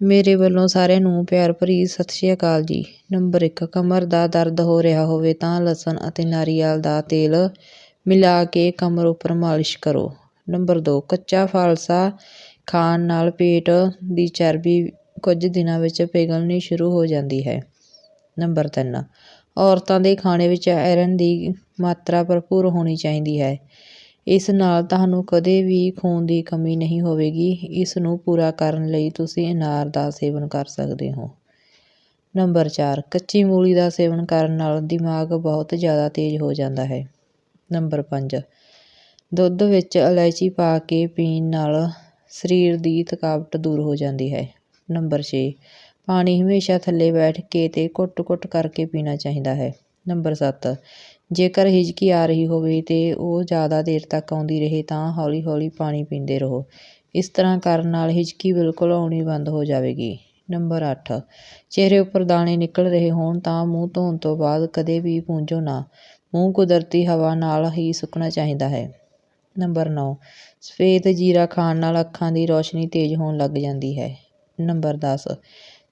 ਮੇਰੇ ਵੱਲੋਂ ਸਾਰਿਆਂ ਨੂੰ ਪਿਆਰ ਭਰੀ ਸਤਿ ਸ਼੍ਰੀ ਅਕਾਲ ਜੀ। ਨੰਬਰ 1 ਕਮਰ ਦਾ ਦਰਦ ਹੋ ਰਿਹਾ ਹੋਵੇ ਤਾਂ ਲਸਣ ਅਤੇ ਨਾਰੀਅਲ ਦਾ ਤੇਲ ਮਿਲਾ ਕੇ ਕਮਰ ਉੱਪਰ ਮਾਲਿਸ਼ ਕਰੋ। ਨੰਬਰ 2 ਕੱਚਾ ਫਾਲਸਾ ਖਾਣ ਨਾਲ ਪੇਟ ਦੀ ਚਰਬੀ ਕੁਝ ਦਿਨਾਂ ਵਿੱਚ ਪਿਘਲਣੀ ਸ਼ੁਰੂ ਹੋ ਜਾਂਦੀ ਹੈ। ਨੰਬਰ 3 ਔਰਤਾਂ ਦੇ ਖਾਣੇ ਵਿੱਚ ਆਇਰਨ ਦੀ ਮਾਤਰਾ ਭਰਪੂਰ ਹੋਣੀ ਚਾਹੀਦੀ ਹੈ। ਇਸ ਨਾਲ ਤੁਹਾਨੂੰ ਕਦੇ ਵੀ ਖੂਨ ਦੀ ਕਮੀ ਨਹੀਂ ਹੋਵੇਗੀ। ਇਸ ਨੂੰ ਪੂਰਾ ਕਰਨ ਲਈ ਤੁਸੀਂ ਅਨਾਰ ਦਾ ਸੇਵਨ ਕਰ ਸਕਦੇ ਹੋ। ਨੰਬਰ 4 ਕੱਚੀ ਮੂਲੀ ਦਾ ਸੇਵਨ ਕਰਨ ਨਾਲ ਦਿਮਾਗ ਬਹੁਤ ਜ਼ਿਆਦਾ ਤੇਜ਼ ਹੋ ਜਾਂਦਾ ਹੈ। ਨੰਬਰ 5 ਦੁੱਧ ਵਿੱਚ ਇਲਾਇਚੀ ਪਾ ਕੇ ਪੀਣ ਨਾਲ ਸਰੀਰ ਦੀ ਥਕਾਵਟ ਦੂਰ ਹੋ ਜਾਂਦੀ ਹੈ। ਨੰਬਰ 6 ਪਾਣੀ ਹਮੇਸ਼ਾ ਥੱਲੇ ਬੈਠ ਕੇ ਤੇ ਘੁੱਟ-ਘੁੱਟ ਕਰਕੇ ਪੀਣਾ ਚਾਹੀਦਾ ਹੈ। ਨੰਬਰ 7 ਜੇਕਰ ਹਿਜਕੀ ਆ ਰਹੀ ਹੋਵੇ ਤੇ ਉਹ ਜ਼ਿਆਦਾ ਦੇਰ ਤੱਕ ਆਉਂਦੀ ਰਹੇ ਤਾਂ ਹੌਲੀ-ਹੌਲੀ ਪਾਣੀ ਪੀਂਦੇ ਰਹੋ। ਇਸ ਤਰ੍ਹਾਂ ਕਰਨ ਨਾਲ ਹਿਜਕੀ ਬਿਲਕੁਲ ਆਉਣੀ ਬੰਦ ਹੋ ਜਾਵੇਗੀ। ਨੰਬਰ ਅੱਠ। ਚਿਹਰੇ ਉੱਪਰ ਦਾਣੇ ਨਿਕਲ ਰਹੇ ਹੋਣ ਤਾਂ ਮੂੰਹ ਧੋਣ ਤੋਂ ਬਾਅਦ ਕਦੇ ਵੀ ਪੂੰਝੋ ਨਾ। ਮੂੰਹ ਕੁਦਰਤੀ ਹਵਾ ਨਾਲ ਹੀ ਸੁੱਕਣਾ ਚਾਹੀਦਾ ਹੈ। ਨੰਬਰ 9 ਸਫੇਦ ਜੀਰਾ ਖਾਣ ਨਾਲ ਅੱਖਾਂ ਦੀ ਰੌਸ਼ਨੀ ਤੇਜ਼ ਹੋਣ ਲੱਗ ਜਾਂਦੀ ਹੈ। ਨੰਬਰ ਦਸ।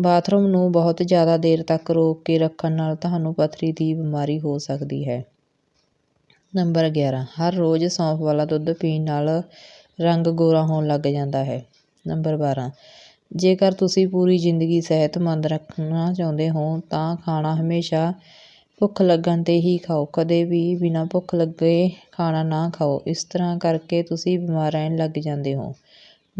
ਬਾਥਰੂਮ ਨੂੰ ਬਹੁਤ ਜ਼ਿਆਦਾ ਦੇਰ ਤੱਕ ਰੋਕ ਕੇ ਰੱਖਣ ਨਾਲ ਤੁਹਾਨੂੰ ਪੱਥਰੀ ਦੀ ਬਿਮਾਰੀ ਹੋ ਸਕਦੀ ਹੈ। ਨੰਬਰ 11 ਹਰ ਰੋਜ਼ ਸੌਂਫ ਵਾਲਾ ਦੁੱਧ ਪੀਣ ਨਾਲ ਰੰਗ ਗੋਰਾ ਹੋਣ ਲੱਗ ਜਾਂਦਾ ਹੈ। ਨੰਬਰ 12 ਜੇਕਰ ਤੁਸੀਂ ਪੂਰੀ ਜ਼ਿੰਦਗੀ ਸਿਹਤਮੰਦ ਰੱਖਣਾ ਚਾਹੁੰਦੇ ਹੋ, ਤਾਂ ਖਾਣਾ ਹਮੇਸ਼ਾ ਭੁੱਖ ਲੱਗਣ 'ਤੇ ਹੀ ਖਾਓ। ਕਦੇ ਵੀ ਬਿਨਾਂ ਭੁੱਖ ਲੱਗੇ ਖਾਣਾ ਨਾ ਖਾਓ। ਇਸ ਤਰ੍ਹਾਂ ਕਰਕੇ ਤੁਸੀਂ ਬਿਮਾਰ ਰਹਿਣ ਲੱਗ ਜਾਂਦੇ ਹੋ।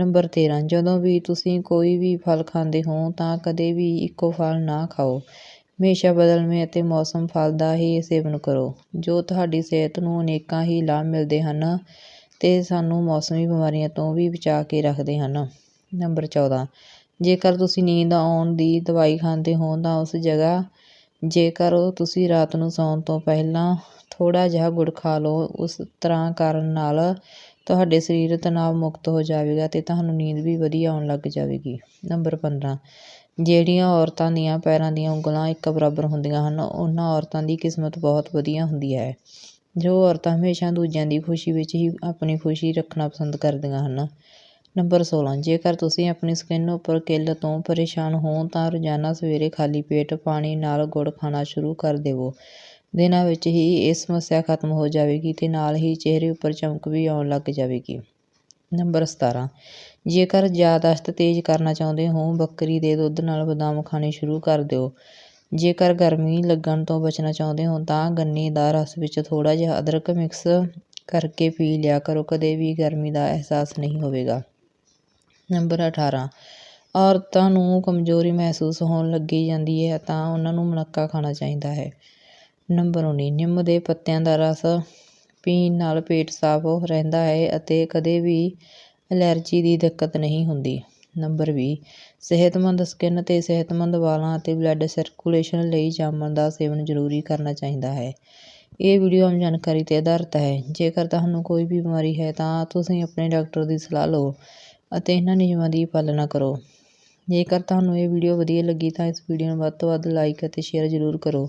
ਨੰਬਰ 13 ਜਦੋਂ ਵੀ ਤੁਸੀਂ ਕੋਈ ਵੀ ਫਲ ਖਾਂਦੇ ਹੋ ਤਾਂ ਕਦੇ ਵੀ ਇੱਕੋ ਫਲ ਨਾ ਖਾਓ। ਹਮੇਸ਼ਾ ਬਦਲਵੇਂ ਅਤੇ ਮੌਸਮ ਫਲ ਦਾ ਹੀ ਸੇਵਨ ਕਰੋ, ਜੋ ਤੁਹਾਡੀ ਸਿਹਤ ਨੂੰ ਅਨੇਕਾਂ ਹੀ ਲਾਭ ਮਿਲਦੇ ਹਨ ਅਤੇ ਸਾਨੂੰ ਮੌਸਮੀ ਬਿਮਾਰੀਆਂ ਤੋਂ ਵੀ ਬਚਾ ਕੇ ਰੱਖਦੇ ਹਨ। ਨੰਬਰ 14 ਜੇਕਰ ਤੁਸੀਂ ਨੀਂਦ ਆਉਣ ਦੀ ਦਵਾਈ ਖਾਂਦੇ ਹੋ ਤਾਂ ਉਸ ਜਗ੍ਹਾ, ਜੇਕਰ ਤੁਸੀਂ ਰਾਤ ਨੂੰ ਸੌਣ ਤੋਂ ਪਹਿਲਾਂ ਥੋੜ੍ਹਾ ਜਿਹਾ ਗੁੜ ਖਾ ਲਓ, ਉਸ ਤਰ੍ਹਾਂ ਕਰਨ ਨਾਲ ਤੁਹਾਡੇ ਸਰੀਰ ਤਣਾਅ ਮੁਕਤ ਹੋ ਜਾਵੇਗਾ ਅਤੇ ਤੁਹਾਨੂੰ ਨੀਂਦ ਵੀ ਵਧੀਆ ਆਉਣ ਲੱਗ ਜਾਵੇਗੀ। ਨੰਬਰ 15 ਜਿਹੜੀਆਂ ਔਰਤਾਂ ਦੀਆਂ ਪੈਰਾਂ ਦੀਆਂ ਉਂਗਲਾਂ ਇੱਕ ਬਰਾਬਰ ਹੁੰਦੀਆਂ ਹਨ, ਉਹਨਾਂ ਔਰਤਾਂ ਦੀ ਕਿਸਮਤ ਬਹੁਤ ਵਧੀਆ ਹੁੰਦੀ ਹੈ। ਜੋ ਔਰਤਾਂ ਹਮੇਸ਼ਾ ਦੂਜਿਆਂ ਦੀ ਖੁਸ਼ੀ ਵਿੱਚ ਹੀ ਆਪਣੀ ਖੁਸ਼ੀ ਰੱਖਣਾ ਪਸੰਦ ਕਰਦੀਆਂ ਹਨ। ਨੰਬਰ 16 ਜੇਕਰ ਤੁਸੀਂ ਆਪਣੀ ਸਕਿਨ ਉੱਪਰ ਕਿੱਲ ਤੋਂ ਪਰੇਸ਼ਾਨ ਹੋ ਤਾਂ ਰੋਜ਼ਾਨਾ ਸਵੇਰੇ ਖਾਲੀ ਪੇਟ ਪਾਣੀ ਨਾਲ ਗੁੜ ਖਾਣਾ ਸ਼ੁਰੂ ਕਰ ਦੇਵੋ। ਦਿਨਾਂ ਵਿੱਚ ਹੀ ਇਹ ਸਮੱਸਿਆ ਖਤਮ ਹੋ ਜਾਵੇਗੀ ਤੇ ਨਾਲ ਹੀ ਚਿਹਰੇ ਉੱਪਰ ਚਮਕ ਵੀ ਆਉਣ ਲੱਗ ਜਾਵੇਗੀ। ਨੰਬਰ 17 ਜੇਕਰ ਯਾਦਾਸ਼ਤ ਤੇਜ਼ ਕਰਨਾ ਚਾਹੁੰਦੇ ਹੋ, ਬੱਕਰੀ ਦੇ ਦੁੱਧ ਨਾਲ ਬਦਾਮ ਖਾਣੇ ਸ਼ੁਰੂ ਕਰ ਦਿਓ। ਜੇਕਰ ਗਰਮੀ ਲੱਗਣ ਤੋਂ ਬਚਣਾ ਚਾਹੁੰਦੇ ਹੋ, ਤਾਂ ਗੰਨੇ ਦਾ ਰਸ ਵਿੱਚ ਥੋੜਾ ਜਿਹਾ ਅਦਰਕ ਮਿਕਸ ਕਰਕੇ ਪੀ ਲਿਆ ਕਰੋ। ਕਦੇ ਵੀ ਗਰਮੀ ਦਾ ਅਹਿਸਾਸ ਨਹੀਂ ਹੋਵੇਗਾ। ਨੰਬਰ 18 ਔਰਤਾਂ ਨੂੰ ਕਮਜ਼ੋਰੀ ਮਹਿਸੂਸ ਹੋਣ ਲੱਗੀ ਜਾਂਦੀ ਹੈ, ਤਾਂ ਉਹਨਾਂ ਨੂੰ ਮਨੱਕਾ ਖਾਣਾ ਚਾਹੀਦਾ ਹੈ। ਨੰਬਰ 19 ਨਿੰਮ ਦੇ ਪੱਤਿਆਂ ਦਾ ਰਸ ਪੀਣ ਨਾਲ ਪੇਟ ਸਾਫ਼ ਰਹਿੰਦਾ ਹੈ ਅਤੇ ਕਦੇ ਵੀ ਐਲਰਜੀ ਦੀ ਦਿੱਕਤ ਨਹੀਂ ਹੁੰਦੀ। ਨੰਬਰ ਵੀਹ, ਸਿਹਤਮੰਦ ਸਕਿਨ ਅਤੇ ਸਿਹਤਮੰਦ ਵਾਲਾਂ ਅਤੇ ਬਲੱਡ ਸਰਕੂਲੇਸ਼ਨ ਲਈ ਜਾਮਣ ਦਾ ਸੇਵਨ ਜ਼ਰੂਰੀ ਕਰਨਾ ਚਾਹੀਦਾ ਹੈ। ਇਹ ਵੀਡੀਓ ਆਮ ਜਾਣਕਾਰੀ 'ਤੇ ਆਧਾਰਿਤ ਹੈ। ਜੇਕਰ ਤੁਹਾਨੂੰ ਕੋਈ ਵੀ ਬਿਮਾਰੀ ਹੈ ਤਾਂ ਤੁਸੀਂ ਆਪਣੇ ਡਾਕਟਰ ਦੀ ਸਲਾਹ ਲਓ ਅਤੇ ਇਹਨਾਂ ਨਿਯਮਾਂ ਦੀ ਪਾਲਣਾ ਕਰੋ। ਜੇਕਰ ਤੁਹਾਨੂੰ ਇਹ ਵੀਡੀਓ ਵਧੀਆ ਲੱਗੀ ਤਾਂ ਇਸ ਵੀਡੀਓ ਨੂੰ ਵੱਧ ਤੋਂ ਵੱਧ ਲਾਈਕ ਅਤੇ ਸ਼ੇਅਰ ਜ਼ਰੂਰ ਕਰੋ।